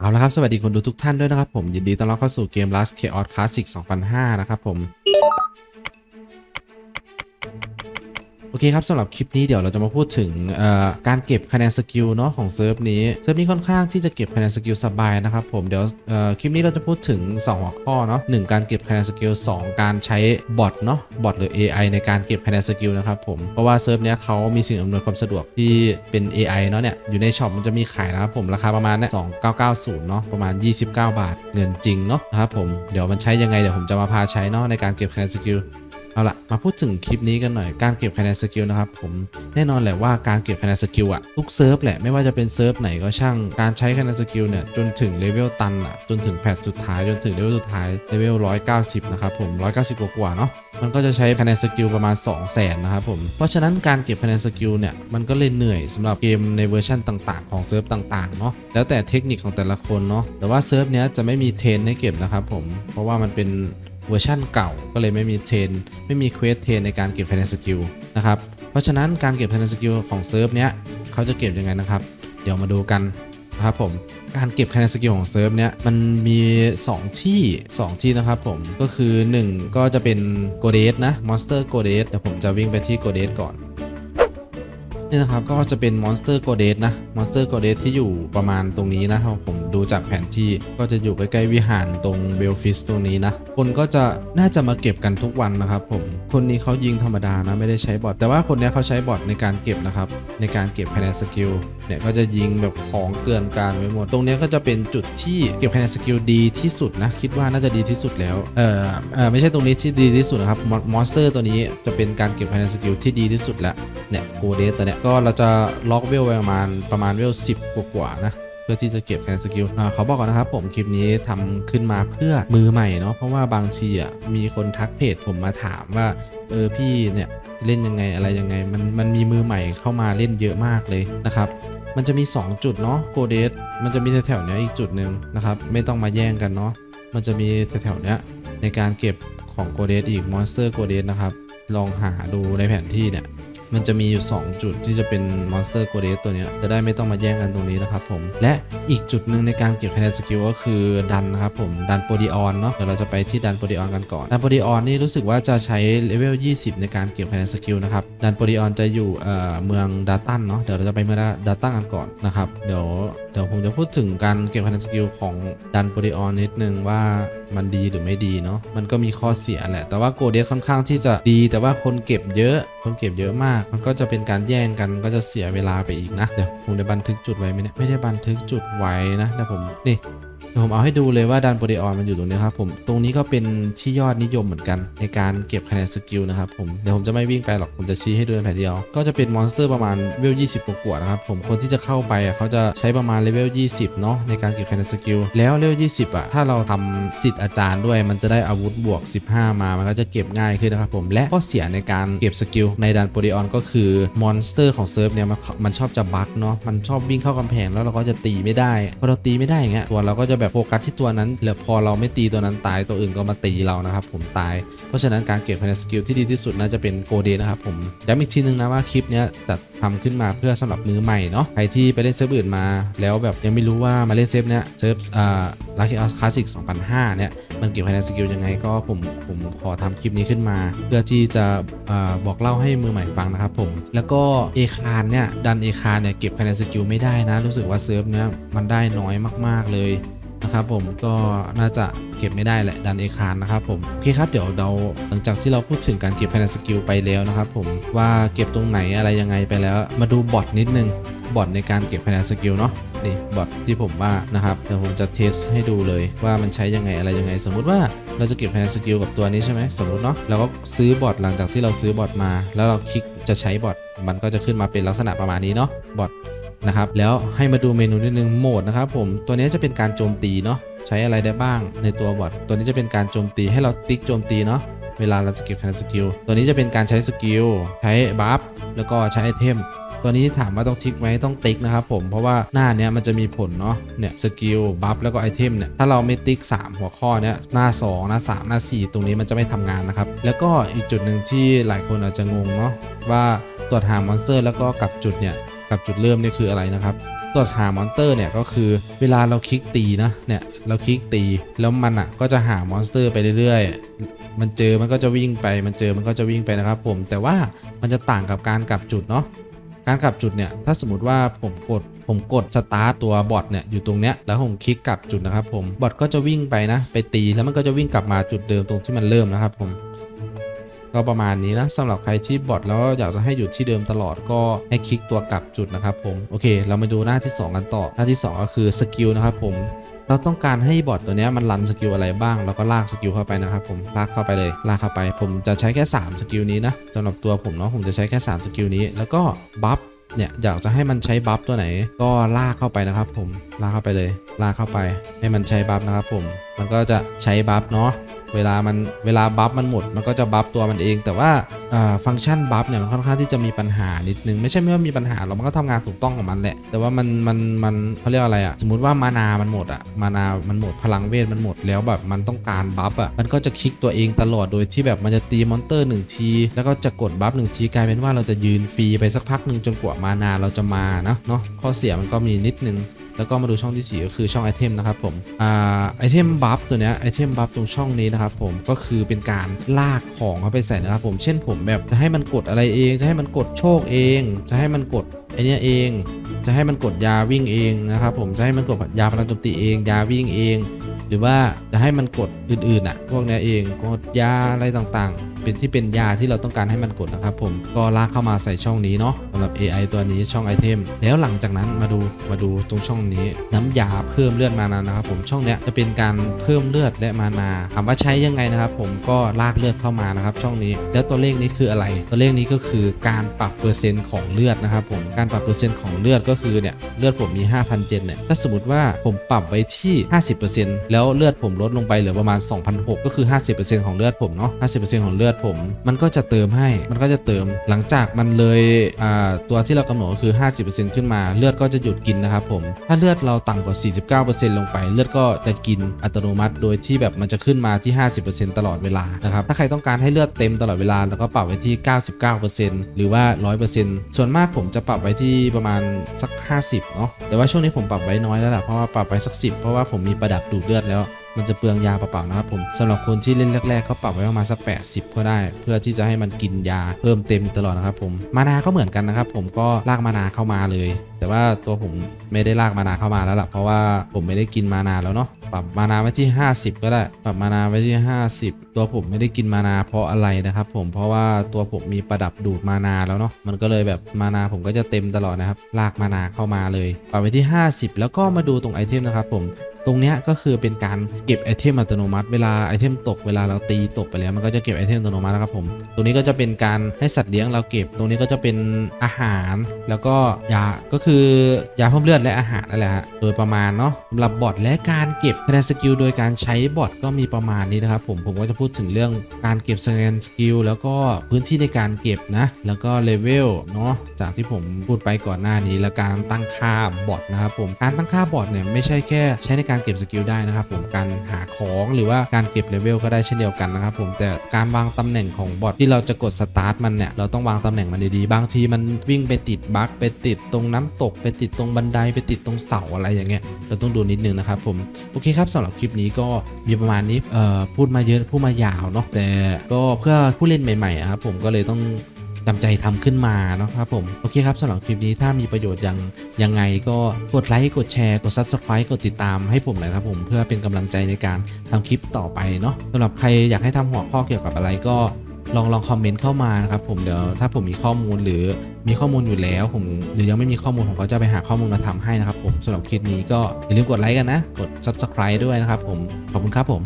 เอาละครับสวัสดีคนดูทุกท่านด้วยนะครับผมยินดีต้อนรับเข้าสู่เกม Last Chaos Classic 2005 นะครับผม เคครับสำหรับคลิปนี้เดี๋ยวเราจะมาพูดถึงการเก็บคะแนนสกิลเนาะของเซิร์ฟนี้เซิร์ฟนี้ค่อนข้างที่จะเก็บคะแนนสกิลสบายนะครับผมเดี๋ยวคลิปนี้เราจะพูดถึง 2 หัวข้อเนาะหนึ่งการเก็บคะแนนสกิล2การใช้บอทเนาะบอทหรือ AI ในการเก็บคะแนนสกิลนะครับผมเพราะว่าเซิร์ฟเนี้ยเขามีสิ่งอำนวยความสะดวกที่เป็น AI เนาะเนี่ยอยู่ในช็อปมันจะมีขายนะครับผมราคาประมาณเนี่ย2990เนาะประมาณ 29 บาทเงินจริงเนาะนะครับผมเดี๋ยวมันใช้ยังไงเดี๋ยวผมจะมาพาใช้เนาะในการเก็บคะแนนสกิล เอาละมาพูดถึงคลิปนี้กันหน่อยการเก็บคะแนนสกิลนะครับผมแน่นอนแหละว่าการเก็บคะแนนสกิลอะทุกเซิร์ฟแหละไม่ว่าจะเป็นเซิร์ฟไหนก็ช่างการใช้คะแนนสกิลเนี่ยจนถึงเลเวลตันอะจนถึงแพทสุดท้ายจนถึงเลเวลสุดท้ายเลเวล190 นะครับผม 190 กว่าๆเนาะมันก็จะใช้คะแนนสกิลประมาณ 2 0 0 0 0นนะครับผม เพราะฉะนั้นการเก็บคะแนนสกิลเนี่ยมันก็เลยเหนื่อยสำหรับเกมในเวอร์ชันต่างๆ ของเซิร์ฟต่างๆเนาะแล้วแต่เทคนิคของแต่ละคนเนาะแต่ว่าเซิร์ฟเนี้ยจะไม่มีเทนให้เก็บนะครับผมเพราะว่ามันเป็น เวอร์ชั่นเก่าก็เลยไม่มีเทรนไม่มีเควสเทรนในการเก็บคะแนนสกิลนะครับเพราะฉะนั้นการเก็บคะแนนสกิลของเซิร์ฟเนี้ยเขาจะเก็บยังไงนะครับ เดี๋ยวมาดูกันนะครับผมการเก็บคะแนนสกิลของเซิร์ฟเนี้ยมันมี 2 ที่ 2 ที่นะครับผมก็คือ 1 ก็จะเป็นโกเดสนะมอนสเตอร์โกเดสเดี๋ยวผมจะวิ่งไปที่โกเดสก่อน นี่นะครับก็จะเป็นมอนสเตอร์โกเดสนะมอนสเตอร์โกเดสที่อยู่ประมาณตรงนี้นะครับผมดูจากแผนที่ก็จะอยู่ใกล้ๆวิหารตรงเบลฟิสตรงนี้นะคนก็จะน่าจะมาเก็บกันทุกวันนะครับผมคนนี้เขายิงธรรมดานะไม่ได้ใช้บอทแต่ว่าคนนี้เขาใช้บอทในการเก็บนะครับในการเก็บคะแนนสกิลเนี่ยก็จะยิงแบบของเกลื่อนกาดไปหมดตรงนี้ก็จะเป็นจุดที่เก็บคะแนนสกิลดีที่สุดนะคิดว่าน่าจะดีที่สุดแล้วเออเออไม่ใช่ตรงนี้ที่ดีที่สุดนะครับมอนสเตอร์ตัวนี้จะเป็นการเก็บคะแนนสกิลที่ดีที่สุดแล้วเนี่ยโกเดสตัวเนี้ยก็เราจะล็อกเวลไวประมาณประมาณเวล10กว่าๆนะเพื่อที่จะเก็บคะแนนสกิลอ่าเขาบอกก่อนนะครับผมคลิปนี้ทำขึ้นมาเพื่อมือใหม่เนาะเพราะว่าบางทีอะมีคนทักเพจผมมาถามว่าเออพี่เนี่ยเล่นยังไงอะไรยังไงมันมันมีมือใหม่เข้ามาเล่นเยอะมากเลยนะครับมันจะมี 2 จุดเนาะโกเดสมันจะมีแถวๆเนี้ยอีกจุดหนึ่งนะครับไม่ต้องมาแย่งกันเนาะมันจะมีแถวๆเนี้ยในการเก็บของโกเดสอีกมอนสเตอร์โกเดสนะครับลองหาดูในแผนที่เนี่ย มันจะมีอยู่ 2 จุดที่จะเป็นมอนสเตอร์โกเดสตัวนี้จะได้ไม่ต้องมาแย่งกันตรงนี้นะครับผม และอีกจุดหนึ่งในการเก็บคะแนนสกิลก็คือดันนะครับผมดันโปรดิออนเนาะเดี๋ยวเราจะไปที่ดันโปรดิออนกันก่อนดันโปรดิออนนี่รู้สึกว่าจะใช้เลเวล 20 ในการเก็บคะแนนสกิลนะครับดันโปรดิออนจะอยู่เอ่อเมืองดาตันเนาะเดี๋ยวเราจะไปเมืองดาตันกันก่อนนะครับเดี๋ยวเดี๋ยวผมจะพูดถึงการเก็บคะแนนสกิลของดันโปรดิออนนิดนึงว่ามันดีหรือไม่ดีเนาะมันก็มีข้อเสียแหละ แต่ว่าโกเดสค่อนข้างที่จะดี แต่ว่าคนเก็บเยอะ คนเก็บเยอะมาก มันก็จะเป็นการแย่งกันก็จะเสียเวลาไปอีกนะ เดี๋ยวผมได้บันทึกจุดไว้ไหมเนี่ยไม่ได้บันทึกจุดไว้นะเดี๋ยวผมนี่ เดี๋ยวผมเอาให้ดูเลยว่าดันโปรดิออนมันอยู่ตรงนี้ครับผมตรงนี้ก็เป็นที่ยอดนิยมเหมือนกัน ในการเก็บคะแนนสกิลนะครับผมเดี๋ยวผมจะไม่วิ่งไปหรอกผมจะชี้ให้ดูในแผนเดียว ก็จะเป็นมอนสเตอร์ประมาณเวล 20 กว่านะครับผมคนที่จะเข้าไปอะเขาจะใช้ประมาณเลเวล 20 เนาะในการเก็บคะแนนสกิลแล้วเลเวล 20 อะ ถ้าเราทำสิทธิ์อาจารย์ด้วย มันจะได้อาวุธบวก 15 มา มันก็จะเก็บง่ายขึ้นนะครับผมและข้อเสียในการเก็บสกิลในดันโปรดิออนก็คือมอนสเตอร์ของเซิร์ฟเนี่ยมันชอบจะบั๊กเนาะมันชอบวิ่งเข้ากำแพงแล้วเราก็จะตีไม่ได้พอเราตีไม่ได้อย่างเงี้ยตัวเราก็จะแบบโฟกัสที่ตัวนั้นแล้วพอเราไม่ตีตัวนั้นตายตัวอื่นก็มาตีเรานะครับผมตาย เพราะฉะนั้นการเก็บคะแนนสกิลที่ดีที่สุดน่าจะเป็นโกเดนะครับผมย้ำอีกทีนึงนะว่าคลิปนี้จัดทำขึ้นมาเพื่อสำหรับมือใหม่เนาะใครที่ไปเล่นเซิร์ฟอื่นมา แล้วแบบยังไม่รู้ว่ามาเล่นเซิร์ฟเนี้ยเซิร์ฟอ่าลักกี้ออสคลาสสิก2005 เนี่ยมันเก็บคะแนนสกิลยังไงก็ผมผมขอทำคลิปนี้ขึ้นมา เพื่อที่จะอาบอกเล่าให้มือใหม่ฟังนะครับผม แล้วก็เอคานเนี่ยดันเอคานเนี่ยเก็บคะแนนสกิลไม่ได้นะ รู้สึกว่าเซิร์ฟเนี้ยมันได้น้อยมาก ๆ เลย นะครับผมก็น่าจะเก็บไม่ได้แหละดันเอคานนะครับผมโอเคครับเดี๋ยวเราหลังจากที่เราพูดถึงการเก็บคะแนนสกิลไปแล้วนะครับผมว่าเก็บตรงไหนอะไรยังไงไปแล้ว มาดูบอทนิดนึงบอทในการเก็บคะแนนสกิลเนาะนี่บอทที่ผมว่านะครับเดี๋ยวผมจะเทสให้ดูเลยว่ามันใช้ยังไงอะไรยังไง สมมุติว่าเราจะเก็บคะแนนสกิลกับตัวนี้ใช่ไหมสมมติเนาะเราก็ซื้อบอทหลังจากที่เราซื้อบอทมา แล้วเราคลิกจะใช้บอทมันก็จะขึ้นมาเป็นลักษณะประมาณนี้เนาะบอท นะครับแล้วให้มาดูเมนูนิดนึงโหมดนะครับผมตัวนี้จะเป็นการโจมตีเนาะใช้อะไรได้บ้างในตัวบอทตัวนี้จะเป็นการโจมตีให้เราติ๊กโจมตีเนาะเวลาเราจะเก็บคะแนนสกิลตัวนี้จะเป็นการใช้สกิลใช้บัฟแล้วก็ใช้ไอเทมตัวนี้ถามว่าต้องทิกไหมต้องติ๊กนะครับผมเพราะว่าหน้าเนี้ยมันจะมีผลเนาะเนี่ยสกิลบัฟแล้วก็ไอเทมเนี่ยถ้าเราไม่ติ๊ก 3 หัวข้อเนี้ยหน้า 2 หน้า 3 หน้า 4 ตรงนี้มันจะไม่ทำงานนะครับ แล้วก็อีกจุดหนึ่งที่หลายคนอาจจะงงเนาะว่าตรวจหามอนสเตอร์ แล้วก็กลับจุดเนี่ย กับจุดเริ่มนี่คืออะไรนะครับตรวจหามอนสเตอร์เนี่ยก็คือเวลาเราคลิกตีนะเนี่ยเราคลิกตีแล้วมันอะก็จะหามอนสเตอร์ไปเรื่อยๆ มันเจอมันก็จะวิ่งไป มันเจอมันก็จะวิ่งไปนะครับผมแต่ว่ามันจะต่างกับการกลับจุดเนาะการกลับจุดเนี่ยถ้าสมมติว่าผมกดผมกดสตาร์ตตัวบอทเนี่ยอยู่ตรงเนี้ยแล้วผมคลิกกลับจุดนะครับผมบอทก็จะวิ่งไปนะ ไปตีแล้วมันก็จะวิ่งกลับมาจุดเดิมตรงที่มันเริ่มนะครับผม ก็ประมาณนี้นะสำหรับใครที่บอทแล้วอยากจะให้อยู่ที่เดิมตลอดก็ให้คลิกตัวกลับจุดนะครับผมโอเค เรามาดูหน้าที่ 2 กันต่อ หน้าที่ 2 ก็คือสกิลนะครับผมเราต้องการให้บอทตัวนี้มันรันสกิลอะไรบ้างเราก็ลากสกิลเข้าไปนะครับผมลากเข้าไปเลยลากเข้าไป ผมจะใช้แค่3สกิลนี้นะสำหรับตัวผมเนาะผมจะใช้แค่3สกิลนี้ แล้วก็บัฟเนี่ยอยากจะให้มันใช้บัฟตัวไหนก็ลากเข้าไปนะครับผม ลากเข้าไปเลย ลากเข้าไป ให้มันใช้บัฟนะครับผม มันก็จะใช้บัฟเนาะ เวลามันเวลาบัฟมันหมด มันก็จะบัฟตัวมันเอง แต่ว่าฟังก์ชันบัฟเนี่ยมันค่อนข้างที่จะมีปัญหานิดนึง ไม่ใช่ไม่ว่ามีปัญหาหรอกมันก็ทำงานถูกต้องของมันแหละ แต่ว่ามันมันมันเขาเรียกอะไรอะสมมติว่ามานา มันหมดอะมานา มันหมดพลังเวทมันหมดแล้วแบบมันต้องการบัฟอะมันก็จะคลิกตัวเองตลอดโดยที่แบบมันจะตีมอนเตอร์หนึ่งที แล้วก็จะกดบัฟหนึ่งทีกลายเป็นว่าเราจะยืนฟรีไปสักพักหนึ่งจนกว่ามานาเราจะมานะเนาะข้อเสียมันก็มีนิดนึง แล้วก็มาดูช่องที่ 4 ก็คือช่องไอเทมนะครับผมอ่าไอเทมบัฟตัวเนี้ยไอเทมบัฟตรงช่องนี้นะครับผมก็คือเป็นการลากของเข้าไปใส่นะครับผมเช่นผมแบบจะให้มันกดอะไรเอง จะให้มันกดโชคเอง จะให้มันกดไอเนี้ยเอง จะให้มันกดยาวิ่งเองนะครับผมจะให้มันกดยาพลังโจมตีเอง ยาวิ่งเอง หรือว่าจะให้มันกดอื่นๆอะพวกเนี้ยเองกดยาอะไรต่างๆ เป็นที่เป็นยาที่เราต้องการให้มันกดนะครับผมก็ลากเข้ามาใส่ช่องนี้เนาะสำหรับ AI ตัวนี้ช่องไอเทมแล้วหลังจากนั้นมาดูมาดูตรงช่องนี้ น้ำยาเพิ่มเลือดมานานะครับผมช่องเนี้ยจะเป็นการเพิ่มเลือดและมานาถามว่าใช้ยังไงนะครับผมก็ลากเลือดเข้ามานะครับช่องนี้ แล้วตัวเลขนี้คืออะไร ตัวเลขนี้ก็คือการปรับเปอร์เซ็นต์ของเลือดนะครับผมการปรับเปอร์เซ็นต์ของเลือดก็คือเนี่ยเลือดผมมี 5,000เจนเนี่ยถ้าสมมติว่าผมปรับไว้ที่ 50%แล้วเลือดผมลดลงไปเหลือประมาณ2,600ก็คือ 50%ของเลือดผมเนาะ50%ของเลือดผม มันก็จะเติมให้มันก็จะเติม หลังจากมันเลยตัวที่เรากำหนดก็คือ 50%ขึ้นมาเลือดก็จะหยุดกินนะครับผมถ้าเลือดเราต่ำกว่า 49%ลงไป เลือดก็จะกินอัตโนมัติ โดยที่แบบมันจะขึ้นมาที่ 50%ตลอดเวลานะครับถ้าใครต้องการให้เลือดเต็มตลอดเวลาแล้วก็ปรับไว้ที่ 99%หรือว่า 100%ส่วนมากผมจะปรับไว้ที่ประมาณสัก 50เนาะแต่ว่าช่วงนี้ผมปรับไว้น้อยแล้วล่ะเพราะว่าปรับไว้สัก 10 เพราะว่าผมมีประดับดูดเลือดแล้ว มันจะเปลืองยาเปล่าๆนะครับผมสำหรับคนที่เล่นแรกๆเขาปรับไว้ประมาณสัก 80 ก็ได้ เพื่อที่จะให้มันกินยาเพิ่มเต็มตลอดนะครับผมมานาก็เหมือนกันนะครับผมก็ลากมานาเข้ามาเลย แต่ว่าตัวผมไม่ได้ลากมานาเข้ามาแล้วล่ะเพราะว่าผมไม่ได้กินมานาแล้วเนาะปรับมานาไว้ที่ 50 ก็ได้ ปรับมานาไว้ที่ 50 ตัวผมไม่ได้กินมานาเพราะอะไรนะครับ ผมเพราะว่าตัวผมมีประดับดูดมานาแล้วเนาะมันก็เลยแบบมานาผมก็จะเต็มตลอดนะครับ ลากมานาเข้ามาเลย ปรับไว้ที่ 50 แล้วก็มาดูตรงไอเทมนะครับ ผมตรงนี้ก็คือเป็นการเก็บไอเทมอัตโนมัติ เวลาไอเทมตกเวลาเราตีตกไปแล้วมันก็จะเก็บไอเทมอัตโนมัตินะครับผม ตรงนี้ก็จะเป็นการให้สัตว์เลี้ยงเราเก็บ ตรงนี้ก็จะเป็นอาหาร แล้วก็ยาก็คือยาเพิ่มเลือดและอาหารนั่นแหละฮะโดยประมาณเนาะสำหรับบอทและการเก็บคะแนนสกิลโดยการใช้บอทก็มีประมาณนี้นะครับผมผมก็จะพูดถึงเรื่องการเก็บคะแนนสกิลแล้วก็พื้นที่ในการเก็บนะ แล้วก็เลเวลเนาะจากที่ผมพูดไปก่อนหน้านี้ แล้วการตั้งค่าบอทนะครับผมการตั้งค่าบอทเนี่ยไม่ใช่แค่ใช้ในการเก็บสกิลได้นะครับผมการหาของหรือว่าการเก็บเลเวลก็ได้เช่นเดียวกันนะครับผมแต่การวางตำแหน่งของบอทที่เราจะกดสตาร์ทมันเนี่ยเราต้องวางตำแหน่งมันดีๆบางทีมันวิ่งไปติดบั๊กไปติดตรงน้ำตกไปติดตรงบันไดไปติดตรงเสาอะไรอย่างเงี้ยเราต้องดูนิดนึงนะครับผมโอเคครับสำหรับคลิปนี้ก็มีประมาณนี้เอ่อพูดมาเยอะพูดมายาวเนาะแต่ก็เพื่อผู้เล่นใหม่ๆครับผมก็เลยต้องจำใจทำขึ้นมาเนาะครับผม โอเคครับสำหรับคลิปนี้ถ้ามีประโยชน์ยังยังไงก็กดไลค์ กดแชร์ กด Subscribe กดติดตามให้ผมหน่อยครับผมเพื่อเป็นกำลังใจในการทำคลิปต่อไปเนาะสำหรับใครอยากให้ทำหัวข้อเกี่ยวกับอะไรก็ ลองลองคอมเมนต์เข้ามานะครับผมเดี๋ยวถ้าผมมีข้อมูลหรือมีข้อมูลอยู่แล้วผมหรือยังไม่มีข้อมูลผมก็จะไปหาข้อมูลมาทำให้นะครับผมสำหรับคลิปนี้ก็อย่าลืมกดไลค์กันนะ กด Subscribe ด้วยนะครับผมขอบคุณครับผม